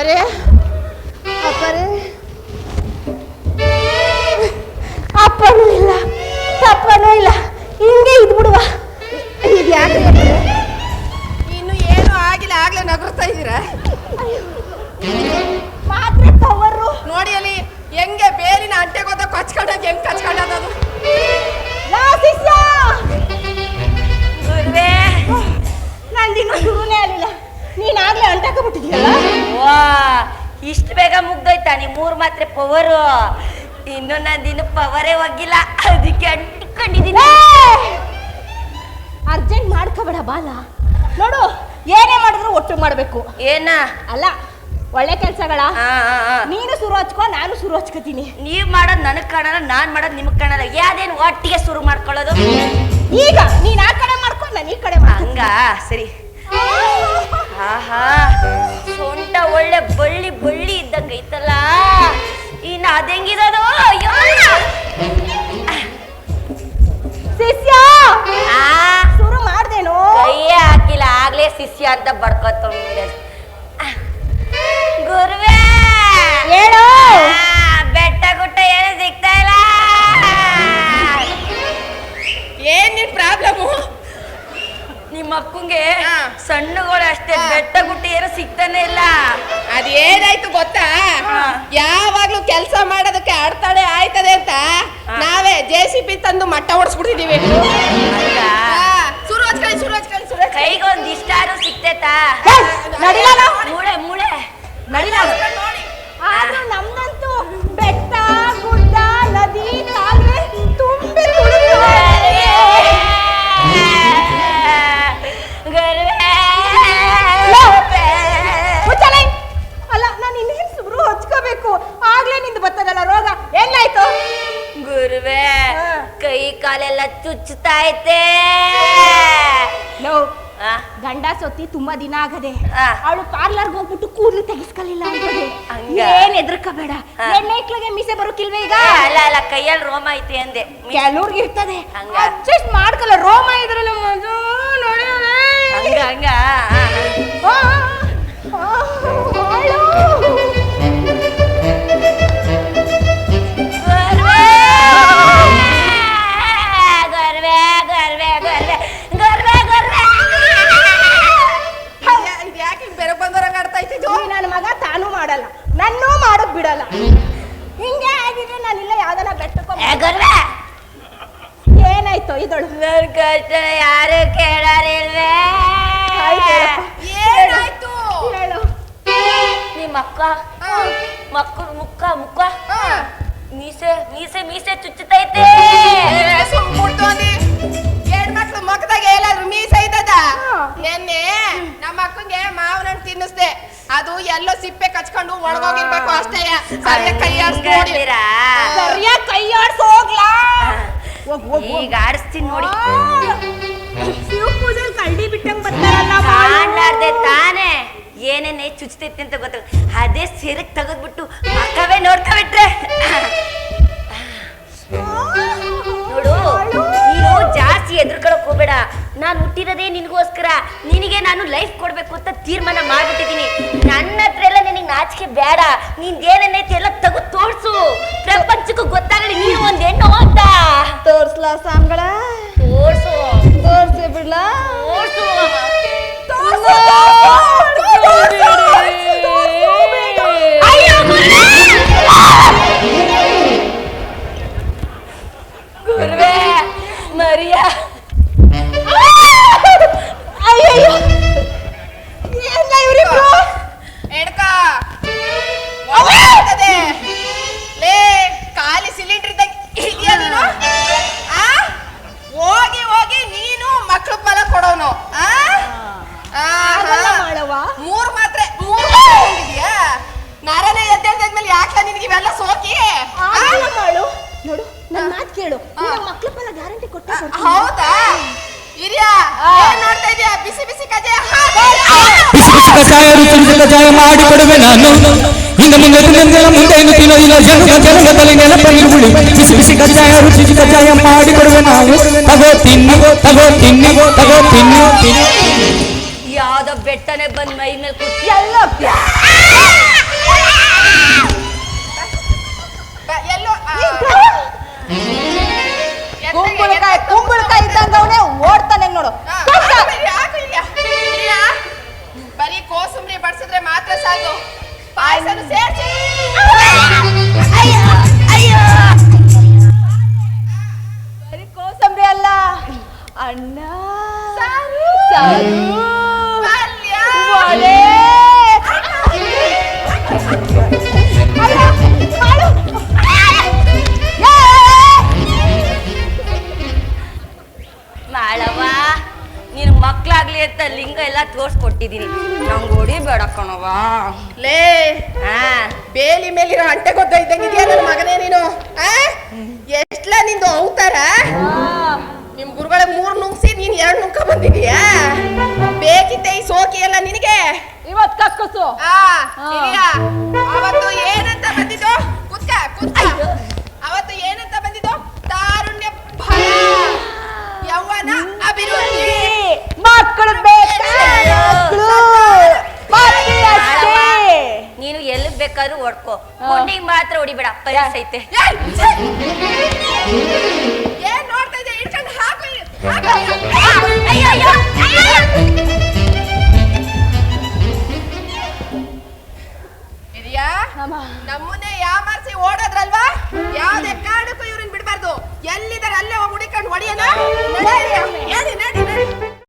ಅಪ್ಪರೇ ಅಪ್ಪರೇ ಅಪ್ಪನೂ ಇಲ್ಲ ತಪ್ಪನೂ ಇಲ್ಲ ಹಿಂಗೆ ಮೂರ್ ಮಾತ್ರೆ ಪವರು ಇನ್ನು ನಂದಿನ್ನು ಪವರೇ ಹೋಗಿಲ್ಲ. ಅದಕ್ಕೆ ಅಂಟಿಕೊಂಡಿದ್ದೀನಿ ಅರ್ಜೆಂಟ್ ಮಾಡ್ಕೋಬೇಡ ಬಾಲ. ನೋಡು ಏನೇ ಮಾಡಿದ್ರು ಒಟ್ಟು ಮಾಡಬೇಕು. ಏನ? ಅಲ್ಲ ಒಳ್ಳೆ ಕೆಲ್ಸಗಳ. ನೀನು ಶುರು ಹಚ್ಕೋ ನಾನು ಶುರು ಹಚ್ಕೋತೀನಿ. ನೀವ್ ಮಾಡೋದ್ ನನಗ್ ಕಾಣಲ್ಲ ನಾನ್ ಮಾಡೋದ್ ನಿಮಗ್ ಕಾಣಲ್ಲ. ಯಾವ್ದೇನು ಒಟ್ಟಿಗೆ ಶುರು ಮಾಡ್ಕೊಳ್ಳೋದು? ಈಗ ನೀನ್ ಆ ಕಡೆ ಮಾಡ್ಕೊ ನಾನು ಈ ಕಡೆ. ಹಂಗ? ಸರಿ. ಆಹಾ. ಸೊಂಟ ಒಳ್ಳೆ ಬಳ್ಳಿ ಬಳ್ಳಿ ಇದ್ದಂಗ ಐತಲ್ಲ? ಇನ್ನ ಅದೆಂಗಿರೋದು ಅಯ್ಯೋ. ಶಿಷ್ಯ! ಆ, ಶುರು ಮಾಡ್ದೇನೋ? ಕೈಯೇ ಹಾಕಿಲ್ಲ ಆಗ್ಲೇ ಶಿಷ್ಯ ಅಂತ ಬಡ್ಕೊತ ಗುರುವೇ. ಹೇಳು. ಬೆಟ್ಟ ಗುಟ್ಟ ಏನು ಸಿಗ್ತಾ ಇಲ್ಲ? ಏನ್ ನಿನ್ ಪ್ರಾಬ್ಲಮ್ಮು ನಿಮ್ಮ ಅಕ್ಕಂಗೆ ಹಾ. ಸಣ್ಣಗಳು ಅಷ್ಟೇ. ಬೆಟ್ಟ ಗುಟ್ಟಿ ಏನೋ ಸಿಗ್ತಾನೆ ಇಲ್ಲ ಅದೇನಾಯ್ತು ಗೊತ್ತಾ ಹಾ. ಯಾವಾಗ್ಲೂ ಕೆಲಸ ಮಾಡೋದಕ್ಕೆ ಅಡ್ತಡೆ ಆಯ್ತದೆ ಅಂತ ನಾವೇ ಜೆ ಸಿ ಪಿ ತಂದು ಮಟ್ಟ ಹೊಡ್ಸ್ಬಿಡ್ತಿದೀವಿ ಹಾ ಸುರೋಜ್ ಹಚ್ಕೊಳ್ಳಿ ಶುರು ಹಚ್ಕೊಳ್ಳಿ ಶುರು ಹಚ್ಕೊಳ್ಳಿ. ಕೈಗೊಂದ್ ಇಷ್ಟಾರು ಸಿಗ್ತೈತಾ ಹೇ, ನಾವು. ಮೂಳೆ ಮೂಳೆ ನಡಿಲ ನೋಡಿ ಆದ್ರೂ ನಮ್ದಂತೂ ಏನಾಯ್ತು? ಗುರುವೆ ಕೈ ಕಾಲೆಲ್ಲ ಚುಚ್ಚುತ್ತಾ ಐತೆ ನೋ ಆ, ಗಂಡ ಸೊತ್ತಿ ತುಂಬಾ ದಿನ ಆಗದೆ. ಅವಳು ಪಾರ್ಲರ್ಗೆ ಹೋಗ್ಬಿಟ್ಟು ಕೂದಲು ತೆಗಿಸ್ಕೊಳ್ಳಿಲ್ಲ? ಏನ್ ಎದ್ರಕಬೇಡ ಹೆಣ್ಮಕ್ಳಿಗೆ ಮೀಸೆ ಬರೋಕಿಲ್ವೇ ಈಗ? ಅಲ್ಲ ಅಲ್ಲ ಕೈಯಲ್ಲಿ ರೋಮ ಐತೆ ಅಂದೆ. ಕೆಲವ್ರಿಗೆ ಇರ್ತದೆ. ಹಂಗ? ಅಡ್ಜಸ್ಟ್ ಮಾಡ್ಕೊಲ್ಲ ರೋಮ ಇದ್ರಲ್ಲ ನೋಡಿ ಹಂಗ ಹಂಗ. ಕಷ್ಟ ಯಾರು ಕೇಳಾರಿಲ್ವೇ? ಏನಾಯ್ತು? ಹೇಳು. ನಿಮ್ಮ ಅಕ್ಕ. ಮಕ್ಕಳು ಮುಕ್ಕ ಮುಕ್ಕ ಹಾ. ಮೀಸೆ ಮೀಸೆ ಮೀಸೆ ಚುಚ್ಚುತ್ತೈತೆ ಏ, ಸುಮ್ ಕುಡ್ದು ಅಂದಿ. ಹೆಣ್ಮಕ್ಳು ಮಕ್ಕದಾಗ ಎಲ್ಲಾದ್ರು ಮೀಸ ಐತದ. ನೆನ್ನೆ ನಮ್ಮ ಅಕ್ಕಂಗೆ ಮಾವನ ಹಣ್ಣು ತಿನ್ನಿಸ್ದೆ. ಅದು ಎಲ್ಲೋ ಸಿಪ್ಪೆ ಕಚ್ಕೊಂಡು ಒಳಗೋಗಿರ್ಬೇಕು ಅಷ್ಟೇ. ಕೈ ಆಡ್ಸ್ ಹೋಗ್, ಹೋಗ್, ಹೋಗ್. ಈಗ ಆರಿಸ್ತೀನಿ ನೋಡಿ. ಶಿವ ಪೂಜೆಲ್ ಕಳ್ಳಿ ಬಿಟ್ಟಂಗ್ ಬರ್ತಾರಲ್ಲ ಕಾಣ್ಲಾರ್ದೆ ತಾನೇ. ಏನೇನೆ ಚುಚ್ತೈತಿ ಅಂತ ಗೊತ್ತ ಅದೇ ಸೀರೆಗ್ ತೆಗೆದ್ಬಿಟ್ಟು ಮಕ್ಕವೇ ನೋಡ್ತಾ ಬಿಟ್ರೆ. ನೋಡು ನೀನು ಜಾಸ್ತಿ ಎದುರ್ಕೊಳಕ್ ಹೋಗ್ಬೇಡ. ನಾನು ಹುಟ್ಟಿರೋದೇ ನಿನಗೋಸ್ಕರ. ನಿನಗೆ ನಾನು ಲೈಫ್ ಕೊಡ್ಬೇಕು ಅಂತ ತೀರ್ಮಾನ ಮಾಡ್ಬಿಟ್ಟಿದ್ದೀನಿ. ನನ್ನ ಹತ್ರ ಎಲ್ಲ ನಿನಗೆ ನಾಚಿಕೆ ಬೇಡ. ನೀನ್ ಏನೇನೈತಿ ಎಲ್ಲ ತೆಗೆದು ತೋರ್ಸು. ಪ್ರಪಂಚಕ್ಕೂ ಗೊತ್ತಾಗಲಿ ನೀನು ಒಂದ್ ಹೆಣ್ಣು ಅಂತ. ತೋರ್ಸ್ಲಾ ಸಾಮ್ಗಳ ನೋಡು ನನ್ನ ಮಾತು ಕೇಳು. ಮಕ್ಳ ಫಲ ಗ್ಯಾರಂಟಿ ಕೊಟ್ಟ ಹೌದಾ? ಹಿರಿಯ ಏನ್ ನೋಡ್ತಾ ಇದೀಯಾ? ಬಿಸಿ ಬಿಸಿ ಕಜೆ ಬಿಸಿ ಬಿಸಿ ಕಷಾಯ ರುಚಿ ರುಚಿ ಕಷಾಯ ಮಾಡಿ ಕೊಡುವೆ ನಾನು. ಹಿಂದೆ ಮುಂದೆ ತಿನ್ನಂಗೆಲ್ಲ ಮುಂದೆ ಇನ್ನು ತಿನ್ನೋದಿಲ್ಲ ಜನ ಜನದಲ್ಲಿ ಬಿಸಿ ಬಿಸಿ ಕಷಾಯ ರುಚಿ ರುಚಿ ಕಷಾಯ ಮಾಡಿ ಕೊಡುವೆ ನಾನು. ತಗೋ ತಿನ್ನು ತಗೋ ತಿನ್ನು ತಗೋ ತಿನ್ನು ತಿನ್ನು. ಯಾದ ಯಾವ್ದೋ ಬೆಟ್ಟನೆ ಬಂದ್ ಮೈ ಮೇಲೆ ಕೂತ್ ಎಲ್ಲ పాయసాలు పాయసాలు చేర్చి అయ్యో అయ్యో మరి కోసం అల్లా అన్నా సారు సారు ಮಕ್ಳಾಗ್ಲಿ ಅಂತ ಲಿಂಗ ಎಲ್ಲ ತೋರ್ಸ್ಕೊಟ್ಟಿದೀನಿ. ನಂಗೆ ಹೊಡಿಬೇಡ ಕಣವ ಲೇ ಆ ಬೇಲಿ ಮೇಲಿರೋ ಅಂಟೆ ಗೊತ್ತ ಇದ್ದಂಗಿದ್ಯಾ ನನ್ನ ಮಗನೇ ನೀನು? ಆ? ಎಷ್ಟ್ಲ ನಿಂದು ಅವತಾರ? ನಿಮ್ ಗುರುಗಳ ಮೂರ್ ನುಂಗ್ಸಿ ನೀನ್ ಎರಡ್ ನುಂಕ ಬಂದಿದೀಯಾ? ಬೇಕಿತ್ತೆ ಈ ಸೋಕಿ ಎಲ್ಲ ನಿನಗೆ? ಇವತ್ ಕಕ್ಕಸು ಆ, ಇದ್ಯಾ? ಅವತ್ತು ಏನಂತ ಬಂದಿದ್ದು? ಕುತ್ಕ ಕುತ್ಕ ಅವತ್ತು ಏನಂತ ಬಂದಿದ್ದು ತಾರುಣ್ಯ ಫಲ ಯೌವನ ಅಭಿವೃದ್ಧಿ ಮಕ್ಕಳು ಬೇಕಾ ಮಕ್ಕಳು ಮಕ್ಕಳು ಅಷ್ಟೇ ನೀನು ಎಲ್ಲಿ ಬೇಕಾದ್ರೂ ಹೊಡ್ಕೋ. ಹುಂಡಿಗೆ ಮಾತ್ರ ಹೊಡಿಬೇಡ. ಪರಿಸೈತೆ ಐತೆ! ಏನ್ ನೋಡ್ತಾ ಇದ್ದೆ? ಹಾಕು ನಮ್ಮನ್ನೇ